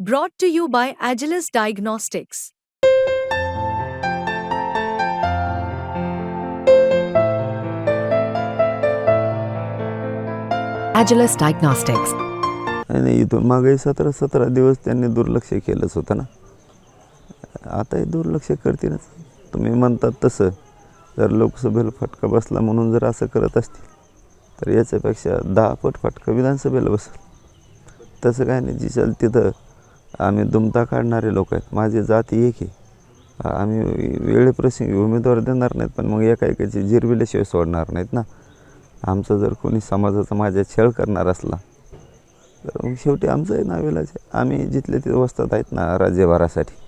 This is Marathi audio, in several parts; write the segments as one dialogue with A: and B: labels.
A: Brought to you by Agilis Diagnostics.
B: Agilis Diagnostics.
C: आणि इथून मागे सतरा सतरा दिवस त्यांनी दुर्लक्ष केलंच होतं ना आताही दुर्लक्ष करतीलच तुम्ही म्हणतात तसं जर लोकसभेला फटका बसला म्हणून जर असं करत असतील तर याच्यापेक्षा दहा पट फटका विधानसभेला बसेल तसं काय नाही जिचल तिथं आम्ही दुमता काढणारे लोक आहेत. माझी जाती एक आहे. आम्ही वेळेप्रसंगी उमेदवार देणार नाहीत पण मग एका एकाची जिरविल्याशिवाय सोडणार नाहीत ना. आमचं जर कोणी समाजाचा माझ्या छेळ करणार असला तर मग शेवटी आमचंही नावेलाच आहे. आम्ही जिथले तिथे वस्तात आहेत ना राज्यभरासाठी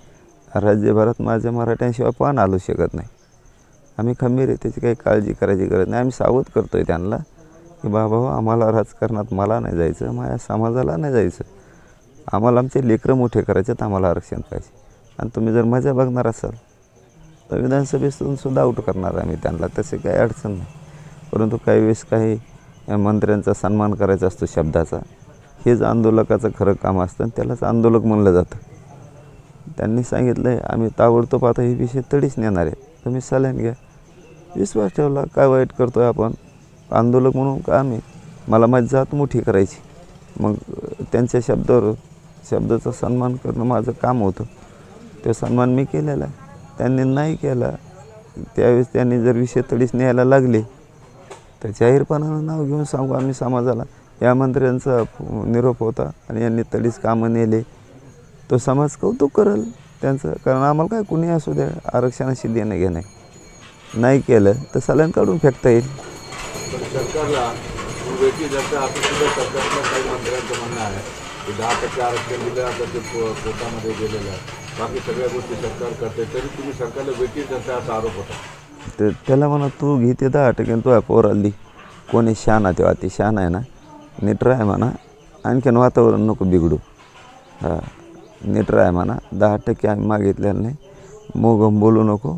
C: राज्यभरात माझ्या मराठ्यांशिवाय पण आलू शकत नाही. आम्ही खंबीर आहे त्याची काही काळजी करायची गरज नाही. आम्ही सावध करतो आहे त्यांना की बाबा आम्हाला राजकारणात मला नाही जायचं माझ्या समाजाला नाही जायचं. आम्हाला आमचे लेकरं मोठे करायचे तर आम्हाला आरक्षण पाहिजे. आणि तुम्ही जर मजा बघणार असाल तर विधानसभेतून सुद्धा आऊट करणार आम्ही त्यांना. तसे काही अडचण नाही. परंतु काही वेळेस काही या मंत्र्यांचा सन्मान करायचा असतो शब्दाचा. हेच आंदोलकाचं खरं काम असतं आणि त्यालाच आंदोलक म्हणलं जातं. त्यांनी सांगितलं आहे आम्ही ताबडतोब आता हे विषय तडीच नेणार आहे तुम्ही सलाईन घ्या. विश्वास ठेवला काय वाईट करतो आहे आपण? आंदोलक म्हणून का आम्ही? मला माझी जात मोठी करायची. मग त्यांच्या शब्दावर शब्दाचा सन्मान करणं माझं काम होतं. तो सन्मान मी केलेला. आहे त्यांनी नाही केला. त्यावेळेस त्यांनी जर विषय तडीच न्यायला लागले तर जाहीरपणानं नाव घेऊन सांगू आम्ही समाजाला. या मंत्र्यांचा निरोप होता आणि यांनी तडीच कामं नेले. तो समाज कौतुक करेल त्यांचं. कारण आम्हाला काय कुणी असू द्या आरक्षणाशी देणं घेणं. नाही केलं तर सलाईन काढून फेकता येईल.
D: सरकारला म्हणजे वेटी सुद्धा सरकारला काही मंत्र्यांचं म्हणणं आहे दहा टक्के आरक्षण दिलं आता ते पोटामध्ये गेलेलं आहे. बाकी सगळ्या गोष्टी सरकार करते तरी तुम्ही सरकारला वेटी धरता असा आरोप होता.
C: त्याला म्हणा तू घेते दहा टक्के तू पोराला आली कोणी शान आहे तेव्हा अति शान आहे ना. नीट राह म्हणा आणखीन वातावरण नको बिघडू. हां नीट आहे म्हणा दहा टक्के आम्ही मागितलेलं नाही. मोगम बोलू नको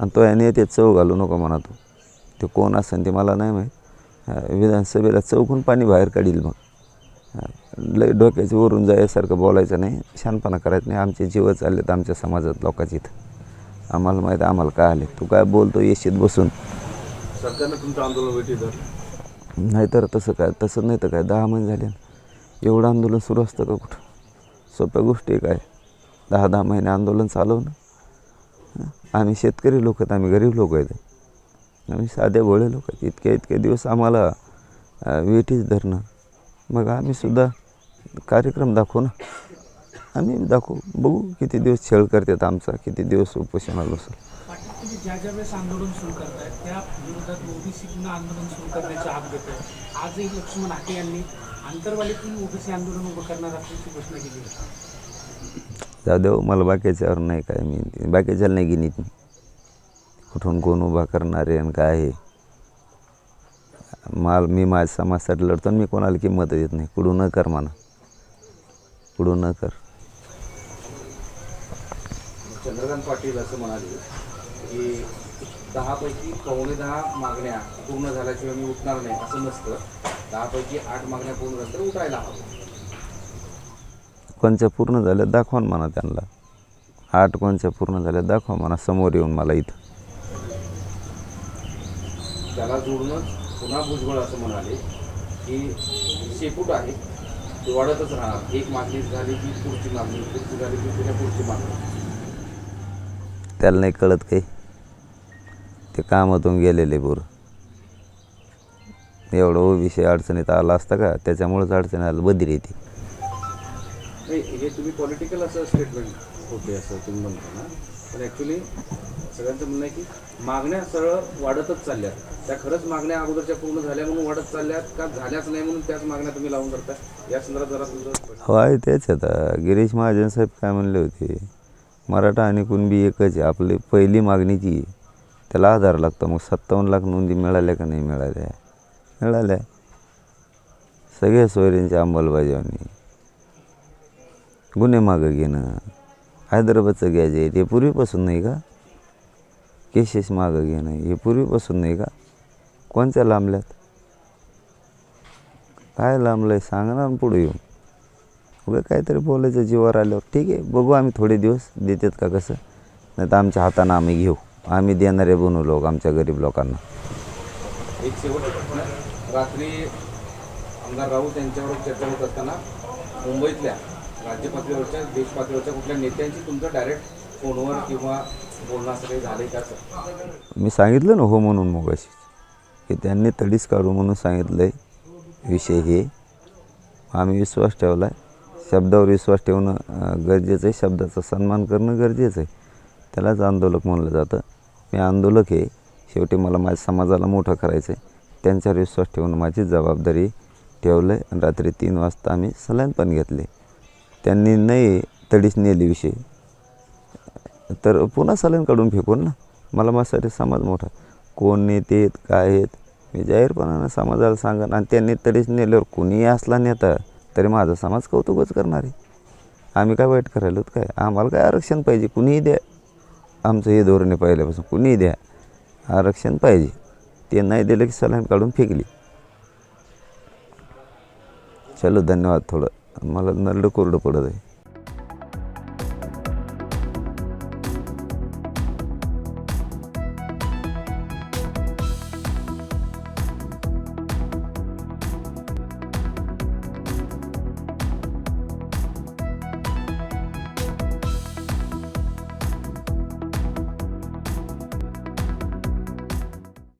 C: आणि तो याने ते चव घालू नको म्हणा तू. ते कोण असेल ते मला नाही माहीत. विधानसभेला चौकून पाणी बाहेर काढील मग. हां, लय डोक्याच्या वरून जायसारखं बोलायचं नाही. शानपणा करायचं नाही. आमचे जीव चाललेत आमच्या समाजात लोकांची इथं. आम्हाला माहीत आम्हाला काय आले. तू काय बोलतो येशीत बसून.
D: सरकारनं तुमचं आंदोलन वेटी धर
C: नाहीतर तसं काय तसं नाही तर काय. दहा महिने झाले. एवढं आंदोलन सुरू असतं का कुठं? सोप्या गोष्टी काय? दहा दहा महिने आंदोलन चालवणं? आम्ही शेतकरी लोक आहेत आम्ही गरीब लोक आहेत. आम्ही साधे भोळे लोक आहेत. इतके इतके दिवस आम्हाला वेठीच धरणं. मग आम्ही सुद्धा कार्यक्रम दाखवू ना. आम्ही दाखवू. बघू किती दिवस छेळ करतात आमचा किती दिवस उपोषणाला बसू.
E: तुम्ही ज्या ज्या वेळेस आंदोलन सुरू करतायत त्या विरोधात ओबीसी पुन्हा आंदोलन सुरू करण्याचा हात घेतोय आजही लक्ष्मण हाके यांनी आंतरवालीतून ओबीसी आंदोलन उभं करणार असल्याची घोषणा केली आहे.
C: जाऊ देऊ मला बाकीच्यावर नाही काय मी बाकीच्याला नाही गिनीत मी. कुठून कोण उभा करणार आहे आणि काय आहे? माल मी माझ्या समाजासाठी लढतो आणि मी कोणाला किंमत देत नाही. कुठून न कर म्हणा कुठून न कर.
F: चंद्रकांत पाटील असं म्हणाले की दहापैकी पावणे दहा मागण्या पूर्ण झाल्याशिवाय मी उठणार नाही असं नसतं. दहापैकी आठ मागण्या पूर्ण झाल्या तर उठायला हवं.
C: कोणच्या पूर्ण झाल्या दाखवा ना म्हणा त्यांना. आठ कोणच्या पूर्ण झाल्या दाखवा म्हणा समोर येऊन मला इथं.
F: त्याला जोडूनच पुन्हा भुजबळ असं म्हणाले की शेपूट आहे. ते वाढतच राहणार. एक मागणी झाली की पुढची मागणी पुढची झाली की पुन्हा पुढची मागणी.
C: त्याला नाही कळत काही. ते कामातून गेलेले पोरं. एवढं ओबीसी अडचणीत आला असता का त्याच्यामुळेच अडचणी आलं बदिर येते
F: नाही हे तुम्ही पॉलिटिकल असं स्टेटमेंट होते असं तुम्ही म्हणता ना? पण ॲक्च्युली सगळ्यांचं म्हणणं आहे की मागण्या सरळ वाढतच चालल्यात. त्या खरंच मागण्या अगोदरच्या पूर्ण झाल्या म्हणून वाढत चालल्यात का झाल्याच नाही म्हणून त्याच मागण्या तुम्ही लावून करता या संदर्भात जरा तुमचं स्पष्ट-
C: हो आहे तेच आता. गिरीश महाजन साहेब काय म्हणले होते? मराठा आणि कुणबी एकच आहे. आपली पहिली मागणीची त्याला आधार लागतो. मग सत्तावन्न लाख नोंदी मिळाल्या का नाही मिळाल्या? मिळाल्या. सगळ्या सोयऱ्यांची अंमलबजावणी. गुन्हे मागं घेणं. हैदराबादचं गॅजेट हे पूर्वीपासून नाही का? केसेस मागं घेणं हे पूर्वीपासून नाही का? कोणत्या लांबल्यात? काय लांबलं आहे सांगणार पुढे येऊन. उगा काहीतरी बोलायचं जीवावर आल्यावर. ठीक आहे बघू आम्ही थोडे दिवस देतात का कसं? नाही तर आमच्या हातानं आम्ही घेऊ. आम्ही देणारे बनू लोक आमच्या गरीब लोकांना.
F: एक रात्री आमदार राऊत यांच्यावर चर्चा होत असताना मुंबईतल्या राज्य पातळीवरच्या देश पातळीवरच्या कुठल्या नेत्यांची तुमचं डायरेक्ट फोनवर किंवा बोलणं असं काही का सर
C: मी सांगितलं ना हो म्हणून मोगाशी. की त्यांनी तडीच काढू म्हणून सांगितलं आहे विषय हे. आम्ही विश्वास ठेवला आहे शब्दावर विश्वास ठेवणं गरजेचं आहे. शब्दाचा सन्मान करणं गरजेचं आहे. त्यालाच आंदोलक म्हणलं जातं. मी आंदोलक हे शेवटी मला माझ्या समाजाला मोठं करायचं आहे त्यांच्यावर विश्वास ठेवणं माझी जबाबदारी ठेवलं आहे आणि रात्री तीन वाजता आम्ही सलाईन पण घेतले. त्यांनी नाही तडीच नेली विषय. तर पुन्हा सलाईन काढून फेकून ना. मला माझ्यासाठी समाज मोठा. कोण नेते आहेत काय आहेत? मी जाहीरपणानं समाजाला सांगन आणि त्यांनी तडीच नेल्यावर कुणीही असला नेता तरी माझा समाज कौतुकच करणार आहे. आम्ही काय वाईट करायलो काय? आम्हाला काय आरक्षण पाहिजे? कुणीही द्या. आमचं हे धोरण आहे पहिल्यापासून कुणीही द्या. आरक्षण पाहिजे. ते नाही दिलं की सलाईन काढून फेकली. चलो धन्यवाद थोडं. मला नरडं कोरडं पडत आहे